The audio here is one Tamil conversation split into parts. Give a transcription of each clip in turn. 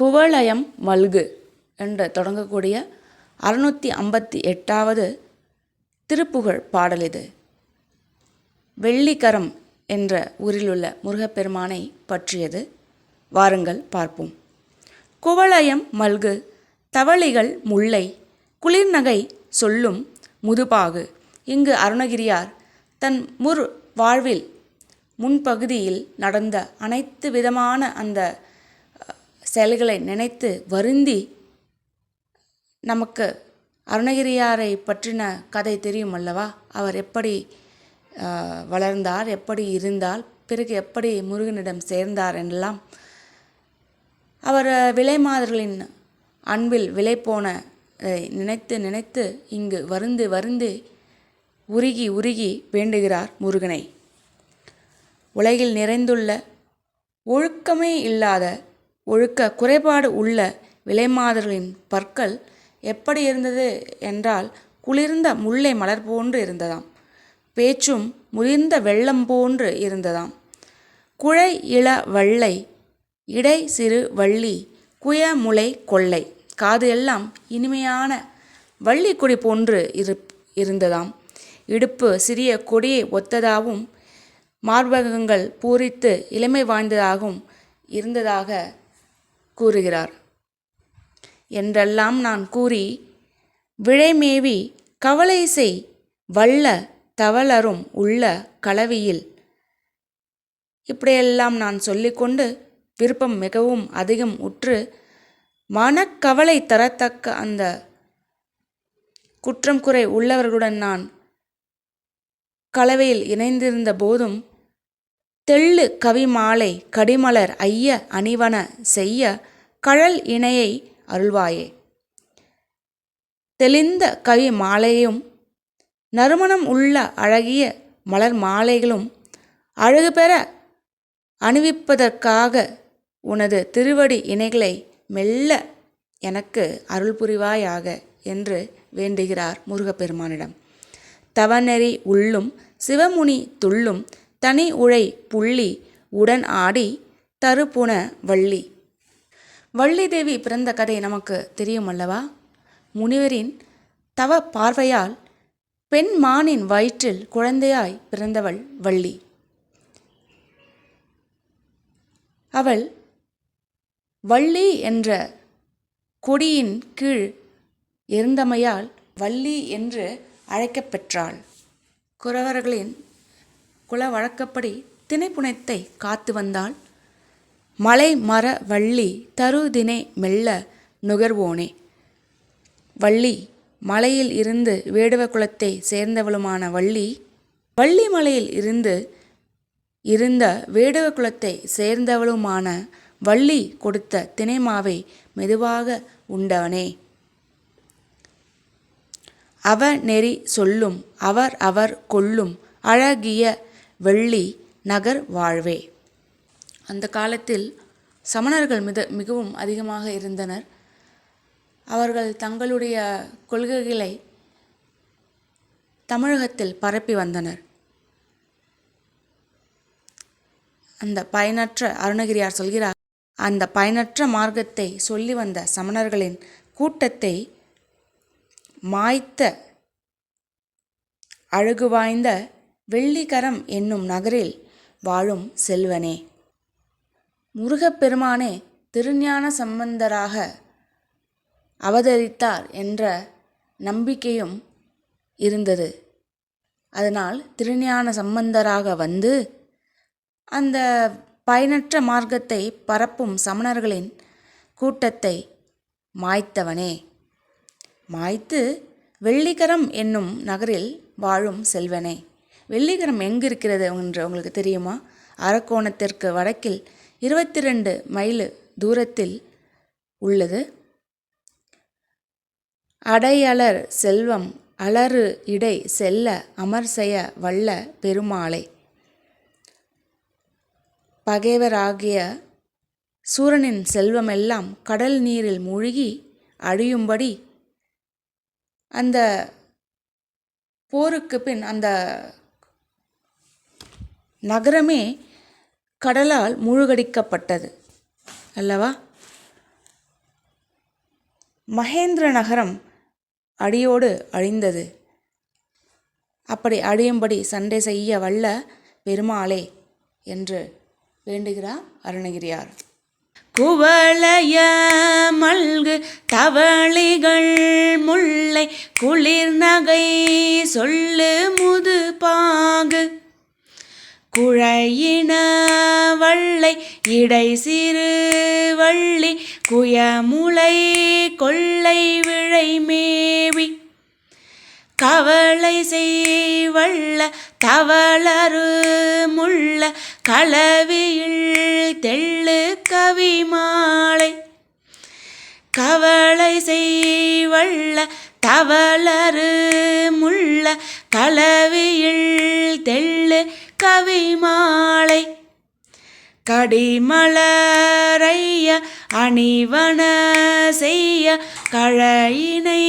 குவளயம் மல்கு என்று தொடங்கக்கூடிய அறுநூற்றி ஐம்பத்தி எட்டாவது திருப்புகழ் பாடல் இது. வெள்ளிக்கரம் என்ற ஊரிலுள்ள முருகப்பெருமானை பற்றியது. வாருங்கள் பார்ப்போம். குவளயம் மல்கு தவளிகள் முல்லை குளிர்நகை சொல்லும் முதுபாகு. இங்கு அருணகிரியார் தன் முர் வாழ்வில் முன்பகுதியில் நடந்த அனைத்து விதமான அந்த செயல்களை நினைத்து வருந்தி நமக்கு அருணகிரியாரை பற்றின கதை தெரியும் அல்லவா? அவர் எப்படி வளர்ந்தார் எப்படி இருந்தால் பிறகு எப்படி முருகனிடம் சேர்ந்தார் என்றெல்லாம். அவர் விலைமாதர்களின் அன்பில் விலை போன நினைத்து நினைத்து இங்கு வருந்து வருந்து உருகி உருகி வேண்டுகிறார் முருகனை. உலகில் நிறைந்துள்ள ஒழுக்கமே இல்லாத ஒழுக்க குறைபாடு உள்ள விலைமாதர்களின் பற்கள் எப்படி இருந்தது என்றால் குளிர்ந்த முல்லை மலர் போன்று இருந்ததாம். பேச்சும் முதிர்ந்த வெள்ளம் போன்று இருந்ததாம். குழை இள வள்ளை இடை சிறு வள்ளி குயமுலை கொள்ளை காது எல்லாம் இனிமையான வள்ளிக்கொடி போன்று இரு இருந்ததாம். இடுப்பு சிறிய கொடியை ஒத்ததாகவும் மார்பகங்கள் பூரித்து இளமை வாய்ந்ததாகவும் இருந்ததாக கூறுகிறார். என்றெல்லாம் நான் கூறி விழைமேவி கவலை செய் வல்ல தவளரும் உள்ள கலவியில். இப்படியெல்லாம் நான் சொல்லிக்கொண்டு விருப்பம் மிகவும் அதிகம் உற்று மனக்கவலை தரத்தக்க அந்த குற்றம் குறை உள்ளவர்களுடன் நான் கலவையில் இணைந்திருந்த போதும் தெள்ளு கவிமாலை கடிமலர் ஐய அணிவன செய்ய கழல் இணையை அருள்வாயே. தெளிந்த கவி மாலையும் நறுமணம் உள்ள அழகிய மலர் மாலைகளும் அழகு பெற அணிவிப்பதற்காக உனது திருவடி இணைகளை மெல்ல எனக்கு அருள் புரிவாயாக என்று வேண்டுகிறார் முருகப்பெருமானிடம். தவநெறி உள்ளும் சிவமுனி துள்ளும் தனி உழை புள்ளி உடன் ஆடி தருப்புன வள்ளி. வள்ளி தேவி பிறந்த கதை நமக்கு தெரியும் அல்லவா? முனிவரின் தவ பார்வையால் பெண் மானின் வயிற்றில் குழந்தையாய் பிறந்தவள் வள்ளி. அவள் வள்ளி என்ற கொடியின் கீழ் இருந்தமையால் வள்ளி என்று அழைக்கப்பெற்றாள். குறவர்களின் குல வழக்கப்படி திணைப்புணத்தை காத்து வந்தாள். மலை மர வள்ளி தருதினை மெல்ல நுகர்வோனே. வள்ளி மலையில் இருந்து வேடுவ குலத்தை சேர்ந்தவளுமான வள்ளி வள்ளி மலையில் இருந்து இருந்த வேடுவ குலத்தை சேர்ந்தவளுமான வள்ளி கொடுத்த தினைமாவை மெதுவாக உண்டவனே அவ நெறி சொல்லும் அவர் அவர் கொல்லும் அழகிய வெள்ளி நகர் வாழ்வே. அந்த காலத்தில் சமணர்கள் மித மிகவும் அதிகமாக இருந்தனர். அவர்கள் தங்களுடைய கொள்கைகளை தமிழகத்தில் பரப்பி வந்தனர். அந்த பயனற்ற அருணகிரியார் சொல்கிறார் அந்த பயனற்ற மார்க்கத்தை சொல்லி வந்த சமணர்களின் கூட்டத்தை மாய்த்த அழகு வாய்ந்த வெள்ளிகரம் என்னும் நகரில் வாழும் செல்வனே. முருகப்பெருமானே திருஞான சம்பந்தராக அவதரித்தார் என்ற நம்பிக்கையும் இருந்தது. அதனால் திருஞான சம்பந்தராக வந்து அந்த பயனற்ற மார்க்கத்தை பரப்பும் சமணர்களின் கூட்டத்தை மாய்த்தவனே. மாய்த்து வெள்ளிகரம் என்னும் நகரில் வாழும் செல்வனே. வெள்ளிகரம் எங்கு இருக்கிறது என்று உங்களுக்கு தெரியுமா? அரக்கோணத்திற்கு வடக்கில் இருபத்தி ரெண்டு மைல் தூரத்தில் உள்ளது. அடையலர் செல்வம் அலறு இடை செல்ல அமர் செய்ய வல்ல பெருமாளை. பகைவராகிய சூரனின் செல்வமெல்லாம் கடல் நீரில் மூழ்கி அழியும்படி அந்த போருக்கு பின் அந்த நகரமே கடலால் மூழ்கடிக்கப்பட்டது. அல்லவா? மகேந்திர நகரம் அடியோடு அழிந்தது. அப்படி அழியும்படி சண்டை செய்ய வல்ல பெருமாளே என்று வேண்டுகிறார் அருணகிரியார். குவளைய மல்கு தவளிகள் முல்லை குளிர் நகை சொல்லு முது பாகு குழையின வள்ளை இடை சிறு வள்ளி குயமுலை கொள்ளை விழை மேவி. கவலை செய்வள்ள தவளரு முள்ள களவியில் தெள்ளு கவி மாலை. கவலை செய்வள்ள தவளரு முள்ள களவியில் தெள்ளு கவி மாலை. கடிமலரைய அணிவன செய்ய கழையினை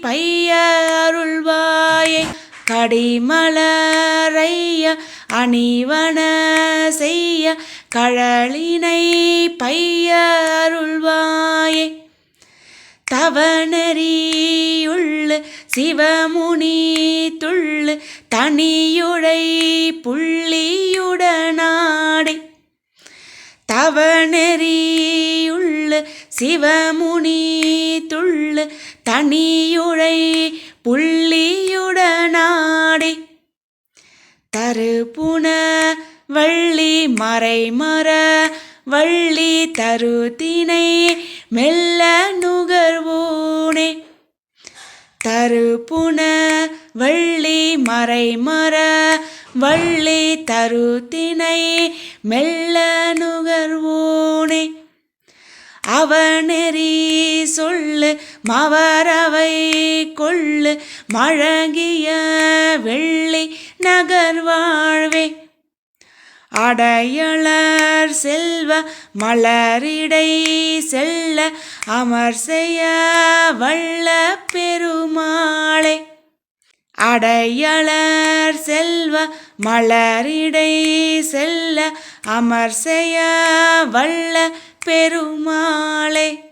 பைய அருள்வாயை. கடிமலரைய அணிவன செய்ய கழலினை பைய அருள்வாயே. தவணரியுள் சிவமுனி துள் தனியுடை புள்ளியுடனாடை. தவநெறியுள்ளு சிவமுனி துள் தனியுழை புள்ளியுடனாடை. தருப்புன வள்ளி மறைமர வள்ளி தருதினை மெல்ல நுகர்வோனே. தருப்புன வள்ளி மறைமர வள்ளி தருதினை மெல்ல நுகர்வோனே. அவனெறி சொல்லு மவரவை கொள்ளு மழகிய வெள்ளி நகர் வாழ்வே அடையளர் செல்வ மலரிடை செல்ல அமர் செய்ய வல்ல பெருமாளே. அடையளர் செல்வ மலரிடை செல்ல அமர் செய்ய வல்ல பெருமாளே.